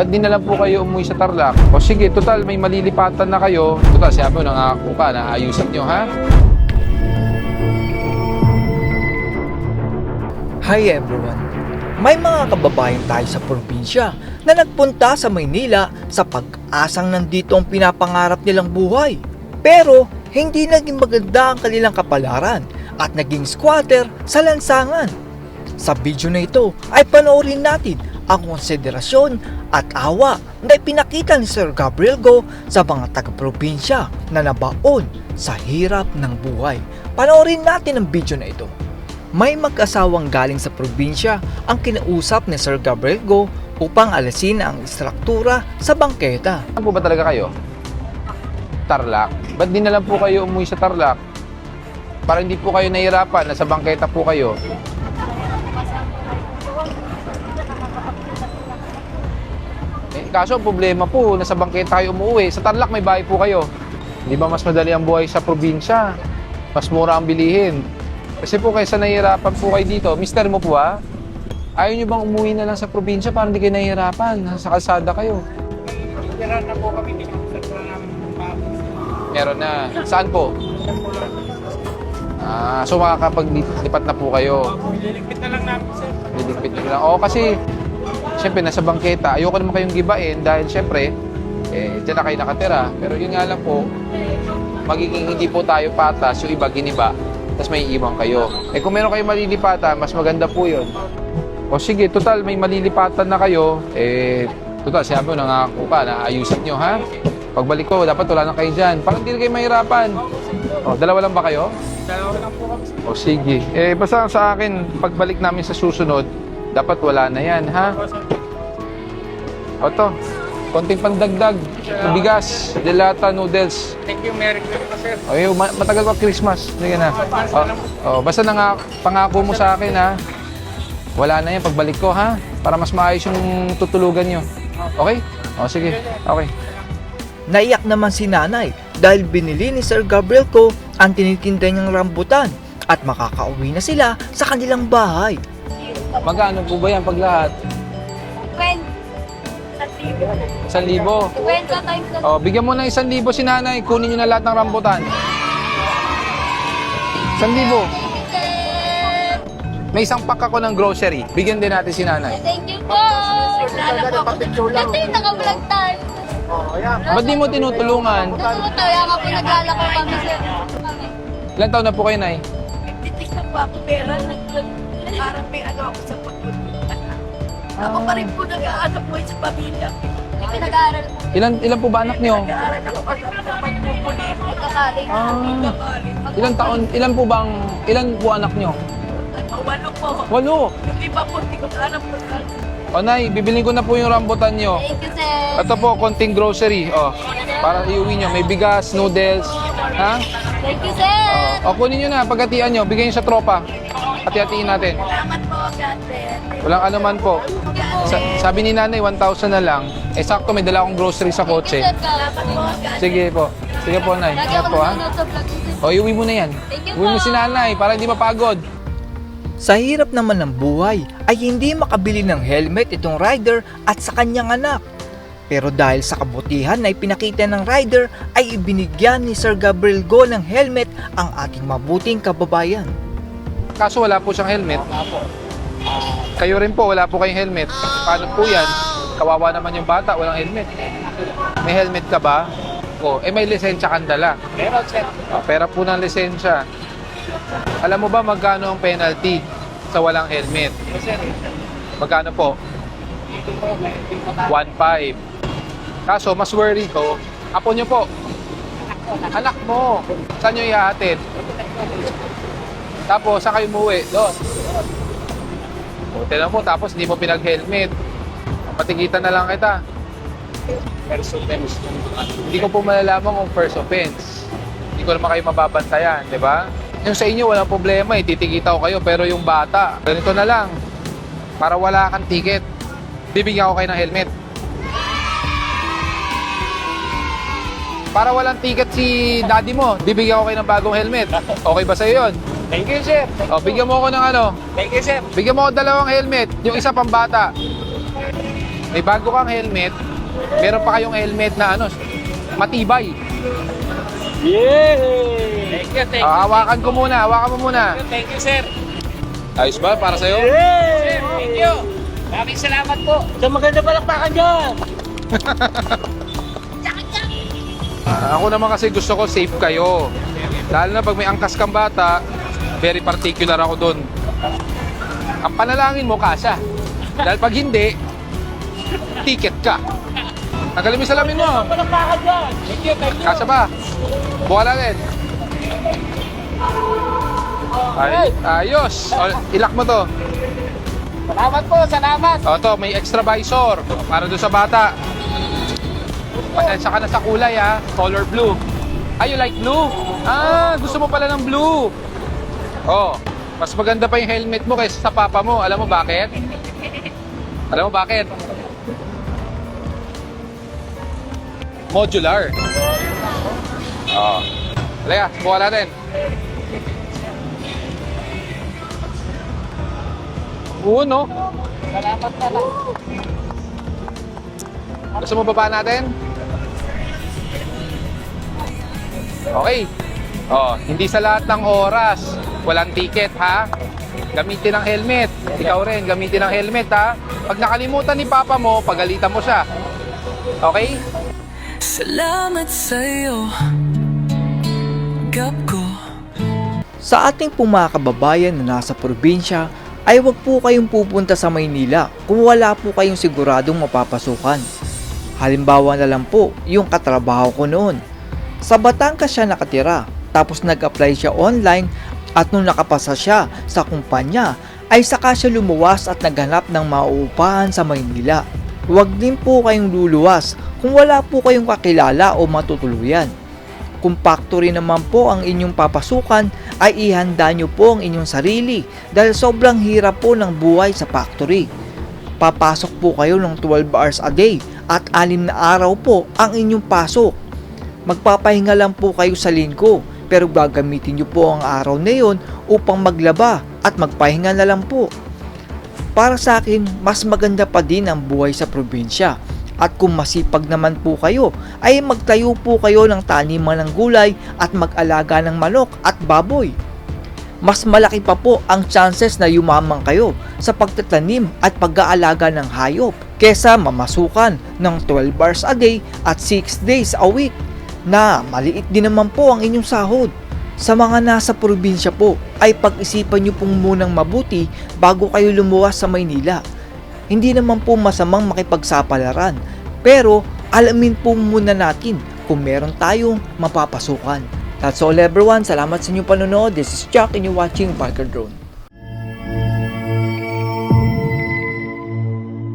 Ba't di na lang po kayo umuwi sa Tarlac? O sige, total, may malilipatan na kayo. Total, sabi mo, nangako ka na ayusan nyo, ha? Hi everyone! May mga kababayan tayo sa probinsya na nagpunta sa Maynila sa pag-asang nandito ang pinapangarap nilang buhay. Pero hindi naging maganda ang kanilang kapalaran at naging squatter sa lansangan. Sa video na ito ay panoorin natin ang konsiderasyon at awa na ipinakita ni Sir Gabriel Go sa mga taga-probinsya na nabaon sa hirap ng buhay. Panoorin natin ang video na ito. May mag-asawang galing sa probinsya ang kinausap ni Sir Gabriel Go upang alasin ang istruktura sa bangketa. Saan po ba talaga kayo? Tarlac. Ba't di na lang po kayo umuwi sa Tarlac? Para hindi po kayo nahihirapan, nasa bangketa po kayo. Kaso ang problema po, nasa bangketa kayo umuwi. Sa Tarlac may bahay po kayo. Di ba mas madali ang buhay sa probinsya? Mas mura ang bilihin. Kasi po kaysa nahihirapan po kayo dito, mister mo po ha? Ayaw nyo bang umuwi na lang sa probinsya para hindi kayo nahihirapan? Nasa kalsada kayo. Tira na po kami dito sa namin. Meron na. Saan po? Ah, so makakapaglipat na po kayo. Liligpit na lang namin sir. Liligpit nyo lang. Oo, kasi siyempre nasa bangketa. Ayoko naman kayong gibain dahil siyempre eh, dyan na kayo nakatira. Pero yun nga lang po, magiging hindi po tayo patas, yung iba giniba, tapos may iwan kayo. Eh kung meron kayong malilipatan, mas maganda po yun. O sige, total, may malilipatan na kayo, eh, total, sinabi mo, nangako ka na ayusin nyo, ha? Pagbalik ko, dapat wala na kayo dyan. Parang hindi kayo mahirapan. O, dalawa lang ba kayo? Dalawa lang po kami. O sige. Eh, basta sa akin, pagbalik namin sa susunod, dapat wala na yan, ha? O to, konting pandagdag, bigas, delata, noodles. Thank you, Merry Christmas sir. O yun, ma- matagal pa Christmas. Sige na. O, o, basta nanga, pangako mo sa akin, ha? Wala na yan pagbalik ko, ha? Para mas maayos yung tutulugan nyo. Okay? O, sige. Okay. Naiyak naman si nanay dahil binili ni Sir Gabriel Ko ang tinitinda niyang rambutan at makakauwi na sila sa kanilang bahay. Magkano po ba yan pag lahat? 20. 1,000 libo. 20 times na O, bigyan mo ng 1,000 libo si nanay. Kunin nyo na lahat ng rambutan. 1,000 libo. May isang pack ako ng grocery. Bigyan din natin si nanay. Thank you po! Sana po ako. Ito yung naka-vlog tayo. Ba't di mo tinutulungan? Tumuto, kaya nga po naglalako kami sir. Ilan taon na po kayo, Nay? Titis na po ako pera. Parang may ano ako sa pagpunta. Ako pa rin po nag-aanap po sa pamilya. May pinag-aaral po. Ilan, ilan po ba anak nyo? Nag-aaral ako pa sa pagpupunin. Pagkakaling. Ah, ilan taon, ilan po bang, ilan po anak nyo? Walo po. Walo. Yung iba po, hindi ko alam po. O, Nay, bibilin ko na po yung rambutan nyo. Thank you sir. Ito po, konting grocery. O, para iuwi nyo. May bigas, noodles. Ha? Thank you sir. O, kunin nyo na, paghatian nyo. Bigyan nyo sa tropa. Hati-hatiin natin. Salamat God bless. Walang anuman po. Sa- sabi ni nanay, 1,000 na lang. Eh, sakto, may dala akong grocery sa kotse. God. Sige po. Sige po, Nay. Lagi Ingat ako po, ha? nanonood sa vlog niyo, sir. O, iuwi mo na yan. Thank you Uwi mo po. si nanay para hindi mapagod. Sa hirap naman ng buhay ay hindi makabili ng helmet itong rider at sa kanyang anak. Pero dahil sa kabutihan na ipinakita ng rider ay ibinigyan ni Sir Gabriel Go ng helmet ang ating mabuting kababayan. Kaso wala po siyang helmet. Kayo rin po, wala po kayong helmet. Paano po yan? Kawawa naman yung bata, walang helmet. May helmet ka ba? O, eh may lisensya kang dala. Meron sir. O, pera po ng lisensya. Alam mo ba magkano ang penalty sa walang helmet? Sir, Magkano po? 1.5. Kaso, mas worry ko, apo nyo po. Anak mo. Saan nyo ihahatid? Tapos, saan kayo umuwi? Doon. O, tinan mo, tapos hindi mo pinag-helmet. Patigitan na lang kita. first offense. Hindi ko po malalaman kung first offense. Hindi ko naman kayo mababantayan, di ba? Yung sa inyo, walang problema eh. Titigita ko kayo. Pero yung bata, ganito na lang. Para wala kang ticket, bibigyan ko kayo ng helmet. Para walang ticket si daddy mo, bibigyan ko kayo ng bagong helmet. Okay ba sa'yo yun? Thank you sir. O, bigyan mo ako ng ano, Thank you sir. bigyan mo ako dalawang helmet. Yung isa pang bata. may bago kang helmet, meron pa kayong helmet na ano, matibay. Yay! Thank you, thank you. Ah, hawakan ko muna, hawakan mo muna. Thank you, sir. Ayos ba para sa'yo? Sir, thank you. Maraming salamat po. Sa maganda palakpakan dyan. Ah, ako naman kasi gusto ko safe kayo. Lalo na pag may angkas kang bata, very particular ako doon. Ang panalangin mo, kasa. Dahil pag hindi, ticket ka. Tanggalin mo yung salamin mo. Kasa ba? Buka din. Ay, ayos. O, ilak mo to. Salamat po, salamat. O, to, may extra visor para doon sa bata. Pasensya ka na sa kulay ha. Color blue. Ah, you like blue? Ah, gusto mo pala ng blue. Oh, mas maganda pa yung helmet mo kaysa sa papa mo. Alam mo bakit? Alam mo bakit? Modular. Oh. Halika, buka natin. Oo, no? Salamat na lang. Gusto mo baba natin? Okay. Oh, hindi sa lahat ng oras, walang ticket ha. Gamitin ang helmet. Ikaw rin, gamitin ang helmet ha. Pag nakalimutan ni papa mo, pagalitan mo siya. Okay? Salamat sa'yo Gap ko Sa ating pong mga kababayan na nasa probinsya, ay wag po kayong pupunta sa Maynila kung wala po kayong siguradong mapapasukan. Halimbawa na lang po, yung katrabaho ko noon. Sa Batangas siya nakatira, tapos nag-apply siya online at nung nakapasa siya sa kumpanya, ay saka siya lumuwas at naghanap ng mauupahan sa Maynila. Huwag din po kayong luluwas kung wala po kayong kakilala o matutuluyan. Kung factory naman po ang inyong papasukan, ay ihanda nyo po ang inyong sarili dahil sobrang hirap po ng buhay sa factory. Papasok po kayo ng 12 hours a day at alim na araw po ang inyong pasok. Magpapahinga lang po kayo sa linggo pero gagamitin nyo po ang araw na yon upang maglaba at magpahinga na lang po. Para sa akin, mas maganda pa din ang buhay sa probinsya. At kung masipag naman po kayo, ay magtayo po kayo ng taniman ng gulay at mag-alaga ng manok at baboy. Mas malaki pa po ang chances na yumaman kayo sa pagtatanim at pag-aalaga ng hayop kesa mamasukan ng 12 hours a day at 6 days a week na maliit din naman po ang inyong sahod. Sa mga nasa probinsya po ay pag-isipan nyo pong munang mabuti bago kayo lumuwas sa Maynila. Hindi naman po masamang makipagsapalaran pero alamin po muna natin kung meron tayong mapapasukan. That's all everyone. Salamat sa inyong panonood. This is Chuck and you're watching Biker Drone.